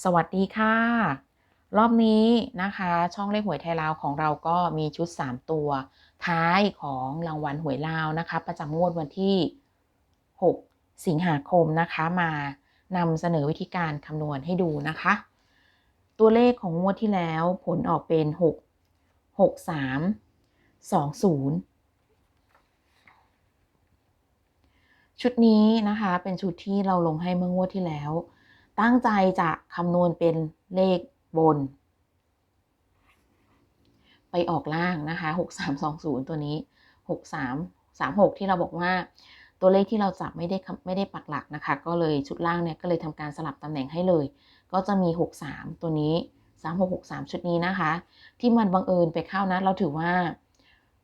สวัสดีค่ะ รอบนี้นะคะ ช่องเลขหวยไทยลาวของเราก็มีชุด 3 ตัว ท้ายของรางวัลหวยลาวนะคะ ประจำงวดวันที่ 6 สิงหาคมนะคะมานำเสนอวิธีการคำนวณให้ดูนะคะ ตัวเลขของงวดที่แล้วผลออกเป็น 6 6 3 2 0ชุดนี้นะคะเป็นชุดที่เราลงให้เมื่องวดที่แล้ว ตั้งใจจะคำนวณเป็นเลขบน ไปออกล่างนะคะ 6320 ตัวนี้ 6336 ที่เราบอกว่า ตัวเลขที่เราจับไม่ได้ไม่ได้ปักหลักนะคะ ก็เลยชุดล่างเนี่ยก็เลยทำการสลับตำแหน่งให้เลย ก็จะมี 63 ตัวนี้ 3663 ชุดนี้นะคะ ที่มันบังเอิญไปเข้านะ เราถือว่า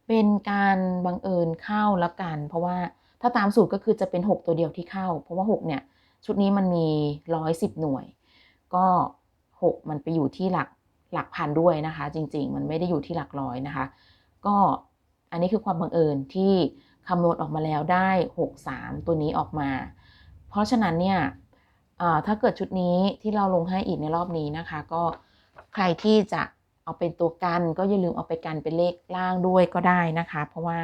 เป็นการบังเอิญเข้าแล้วกัน เพราะว่าถ้าตามสูตรก็คือจะเป็น 6 ตัวเดียวที่เข้า เพราะว่า 6 เนี่ย ชุดนี้มันมี110หน่วย ก็6มันไปอยู่ที่หลักหลักพันด้วยนะคะ จริง ๆ มันไม่ได้อยู่ที่หลักร้อยนะคะ ก็อันนี้คือความบังเอิญที่คำนวณออกมาแล้วได้ 63 ตัวนี้ออกมา เพราะฉะนั้นเนี่ยถ้าเกิดชุดนี้ที่เราลงให้อีกในรอบนี้นะคะ ก็ใครที่จะเอาเป็นตัวกันก็อย่าลืมเอาไปกันเป็นเลขล่างด้วยก็ได้นะคะ เพราะว่า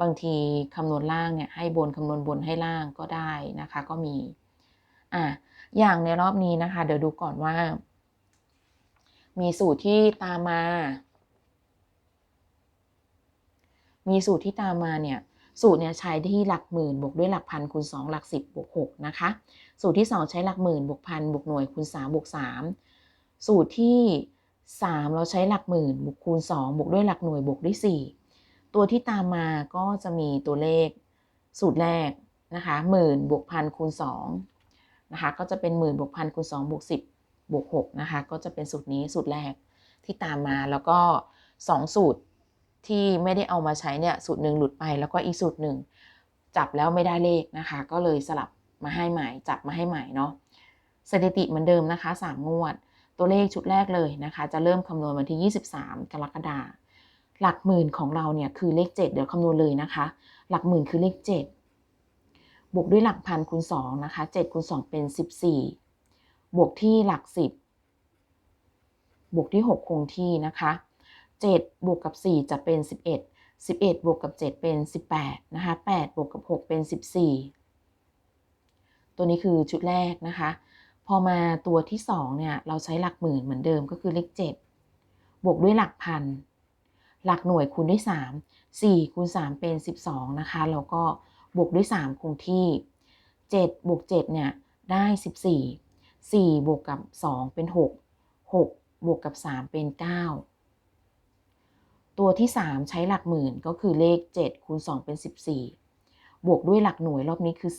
บางทีคำนวณล่างเนี่ยให้บนคำนวณบนให้ล่างก็ได้นะคะ ก็มี อะอย่างในรอบนี้นะคะ เดี๋ยวดูก่อนว่า มีสูตรที่ตามมา มีสูตรที่ตามมาเนี่ยสูตรเนี่ยใช้ที่หลักหมื่นบวกด้วยหลักพันคูณ2หลัก 10บวก6นะคะ สูตรที่ 2 ใช้หลักหมื่นบวกพันบวกหน่วยคูณ3บวก3สูตรที่ 3 เราใช้หลักหมื่นบวกคูณ2บวกด้วยหลักหน่วยบวกด้วย 4 ตัวที่ตามมาก็จะมีตัวเลขสูตรแรกนะคะหมื่นบวกพันคูณ2 นะคะก็จะเป็นหมื่นบวกพันคูณ2บวก10บวก6นะคะก็จะเป็นสูตรนี้สูตรแรกที่ตามมาแล้วก็ 2 สูตรที่ไม่ได้เอามาใช้เนี่ยสูตรหนึ่งหลุดไปแล้วก็อีกสูตรหนึ่งจับแล้วไม่ได้เลขนะคะ ก็เลยสลับมาให้ใหม่จับมาให้ใหม่เนาะสถิติเหมือนเดิมนะคะ 3 งวด ตัวเลขชุดแรกเลยนะคะ จะเริ่มคำนวณวันที่ 23 กรกฎาคมหลักหมื่นของเราเนี่ยคือเลข 7 เดี๋ยวคำนวณเลยนะคะ หลักหมื่นคือเลข 7 บวกด้วยหลักพันคูณ2นะคะ7คูณ2เป็น 14 บวกที่หลักสิบบวกที่ 6 คงที่นะคะ7บวกกับ 4 จะเป็น 11 11 บวกกับ 7 เป็น 18 นะคะ 8 บวกกับ 6 เป็น 14 ตัวนี้คือชุดแรกนะคะ พอมาตัวที่ 2 เนี่ย เราใช้หลักหมื่นเหมือนเดิมก็คือเลข 7 บวกด้วยหลักพัน หลักหน่วยคูณด้วย 3 4 คูณ 3 เป็น 12 นะคะ แล้วก็ บวกด้วย 3 คงที่ 7 บวก 7 เนี่ย ได้ 14 4 บวกกับ 2 เป็น 6 6 บวกกับ 3 เป็น 9 ตัวที่ 3 ใช้หลักหมื่นก็คือเลข 7 คูณ 2 เป็น 14 บวกด้วยหลักหน่วยรอบนี้คือ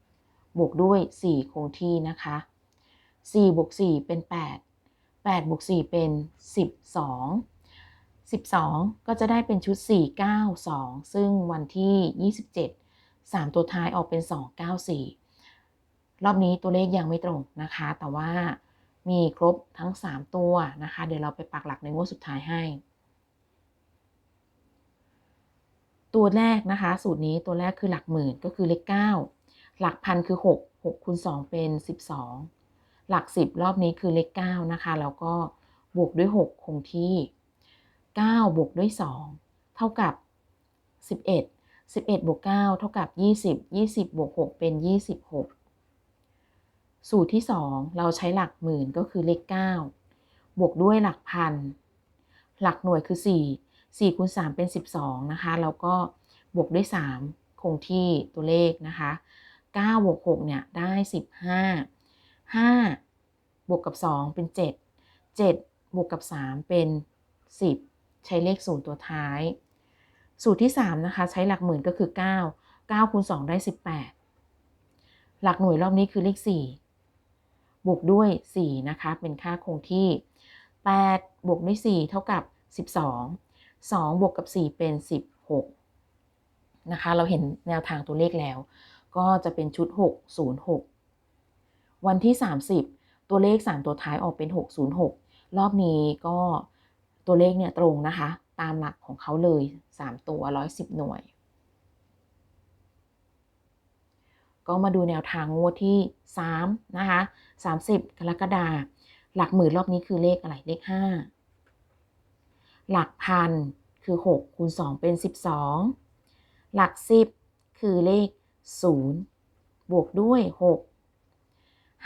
4 บวกด้วย 4 คงที่นะคะ 4 บวก 4 เป็น 8 8 บวก 4 เป็น 12 12 ก็จะได้เป็นชุด 4 9 2 ซึ่งวันที่ 27 3 ตัวท้ายออกเป็น 2 9 4 รอบนี้ตัวเลขยังไม่ตรงนะคะ แต่ว่ามีครบทั้ง 3 ตัวนะคะ เดี๋ยวเราไปปักหลักในงวดสุดท้ายให้ ตัวแรกนะคะ สูตรนี้ตัวแรกคือหลักหมื่นก็คือเลข 9 หลักพันคือ 6 6คูณ2เป็น 12 หลัก 10 รอบนี้คือเลข 9 นะคะ แล้วก็บวกด้วย 6 คงที่ 9 บวกด้วย 2 เท่ากับ 11 11บวก9เท่ากับ 20 20บวก6เป็น 26 สูตรที่ 2 เราใช้หลักหมื่นก็คือเลข 9 บวกด้วยหลักพัน หลักหน่วยคือ 4 4คูณ3เป็น 12 นะคะ แล้วก็บวกด้วย 3 คงที่ตัวเลขนะคะ 9 บวก 6 เนี่ย ได้ 15 5 บวกกับ 2 เป็น 7 7 บวกกับ 3 เป็น 10 ใช้เลขศูนย์ตัวท้าย สูตรที่3นะคะใช้หลักหมื่นก็คือ 9 9คูณ2ได้ 18 หลักหน่วยรอบนี้คือเลข 4 บวกด้วย 4 นะคะ เป็นค่าคงที่ 8 บวกด้วย 4 เท่ากับ 12 2 บวกกับ 4 เป็น 16 นะคะ เราเห็นแนวทางตัวเลขแล้ว ก็จะเป็นชุด 606 วันที่ 30 ตัวเลข 3 ตัวท้ายออกเป็น 606 รอบนี้ก็ตัวเลขเนี่ยตรงนะคะ ตามหลักของเขาเลย 3 ตัว 110 หน่วย ก็มาดูแนวทางงวดที่ 3 นะคะ 30 กรกฎาคมหลักหมื่นรอบนี้คือเลขอะไรเลขห้าหลักพันคือหกคูณสองเป็นสิบสองหลักสิบคือเลขศูนย์บวกด้วยหก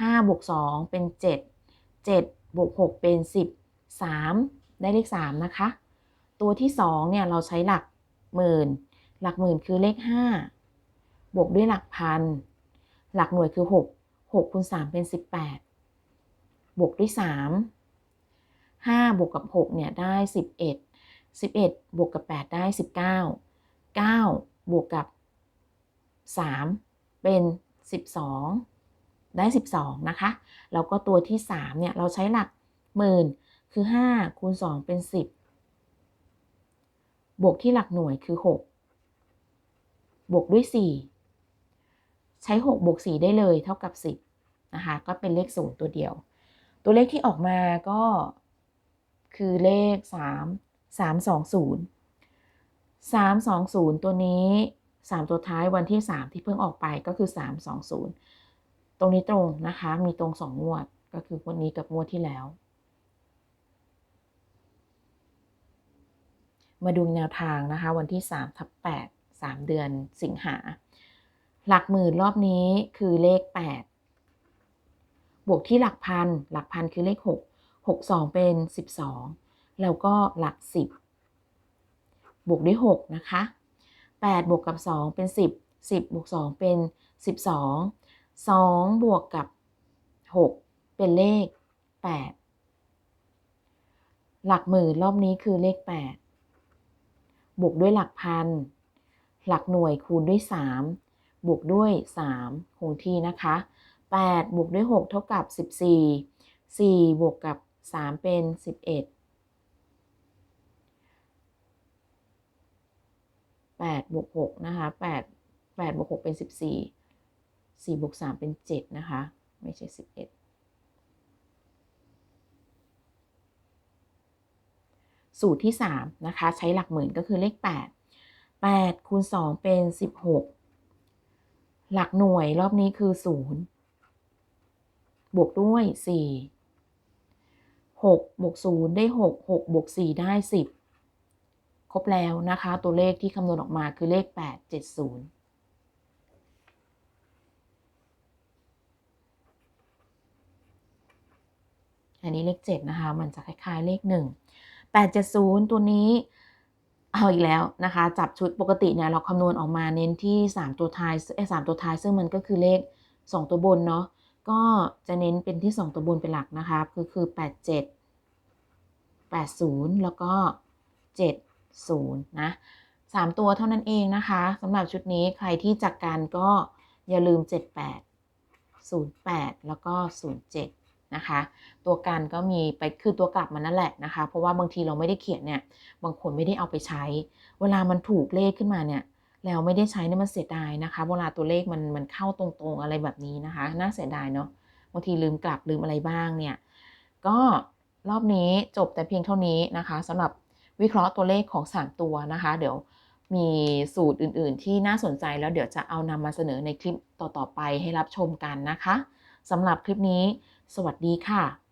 ห้าบวกสองเป็นเจ็ดเจ็ดบวกหกเป็นสิบสามได้เลขสามนะคะ ตัวที่สองเนี่ยเราใช้หลักหมื่น หลักหมื่นคือเลขห้าบวกด้วยหลักพัน หลักหน่วยคือหกหกคูณสามเป็นสิบแปดบวกด้วยสามห้าบวกกับหกเนี่ย ได้สิบเอ็ดสิบเอ็ดบวกกับแปดได้สิบเก้าเก้าบวกกับสามเป็นสิบสองได้สิบสองนะคะ แล้วก็ตัวที่สามเนี่ย เราใช้หลักหมื่น คือห้าคูณสองเป็นสิ บวกที่หลักหน่วยคือหกบวกด้วยสี่ใช้ 6 บวก 4 ได้เลยเท่ากับ 10 นะคะ ก็เป็นเลขศูนย์ตัวเดียว ตัวเลขที่ออกมาก็คือเลข 3 3 2 0 3 2 0 ตัวนี้ 3 ตัวท้ายวันที่ 3 ที่เพิ่งออกไปก็คือ 3 2 0 ตรงนี้ตรงนะคะ มีตรง 2 งวด ก็คือวันนี้กับงวดที่แล้ว มาดูแนวทางนะคะ วันที่3ทับ8 3 เดือนสิงหา หลักหมื่นรอบนี้คือเลข 8 บวกที่หลักพัน หลักพันคือเลข 6 6 2 เป็น 12 แล้วก็หลัก 10 บวกด้วย 6 นะคะ 8 บวกกับ 2 เป็น 10 10 บวก 2 เป็น 12 2 บวกกับ 6 เป็นเลข 8 หลักหมื่นรอบนี้คือเลข 8 บวกด้วยหลักพัน หลักหน่วยคูณด้วย 3 บวกด้วย 3 คงที่นะคะ 8 บวกด้วย 6 เท่ากับ 14 4 บวกกับ 3 เป็น 11 8บวก6นะคะ8 8บวก6เป็น 14 4บวก3เป็น 7 นะคะ ไม่ใช่ 11 สูตรที่ 3 นะคะ ใช้หลักหมื่นก็คือเลข 8 8คูณ2เป็น 16 หลักหน่วยรอบนี้คือศูนย์บวกด้วยสี่หกบวกศูนย์ได้หกหกบวกสี่ได้สิบครบแล้วนะคะ ตัวเลขที่คำนวณออกมาคือเลขแปดเจ็ดศูนย์อันนี้เลขเจ็ดนะคะ มันจะคล้าย ๆ เลขห นึ่งแปดเจ็ดศูนย์ตัวนี้เอาอีกแล้วนะคะ จับชุดปกติเนี่ยเราคำนวณออกมาเน้นที่ 3 ตัวท้ายเอ้สามตัวท้าย ซึ่งมันก็คือเลข 2 ตัวบนเนาะก็จะเน้นเป็นที่ 2 ตัวบนเป็นหลักนะคะคือคือ 87 80 แล้วก็ 70 นะ3ตัวเท่านั้นเองนะคะสำหรับชุดนี้ใครที่จักการก็อย่าลืม 78 08 แล้วก็ 07 นะคะ ตัวกันก็มีไปคือตัวกลับมันนั่นแหละนะคะ เพราะว่าบางทีเราไม่ได้เขียนเนี่ยบางคนไม่ได้เอาไปใช้ เวลามันถูกเลขขึ้นมาเนี่ยแล้วไม่ได้ใช้เนี่ยมันเสียดายนะคะ เวลาตัวเลขมันมันเข้าตรงๆอะไรแบบนี้นะคะ น่าเสียดายเนาะบางทีลืมกลับลืมอะไรบ้างเนี่ยก็รอบนี้จบแต่เพียงเท่านี้นะคะสำหรับวิเคราะห์ตัวเลขของ 3 ตัวนะคะ เดี๋ยวมีสูตรอื่นๆ ที่น่าสนใจแล้วเดี๋ยวจะเอานำมาเสนอในคลิปต่อๆไปให้รับชมกันนะคะสำหรับคลิปนี้ สวัสดีค่ะ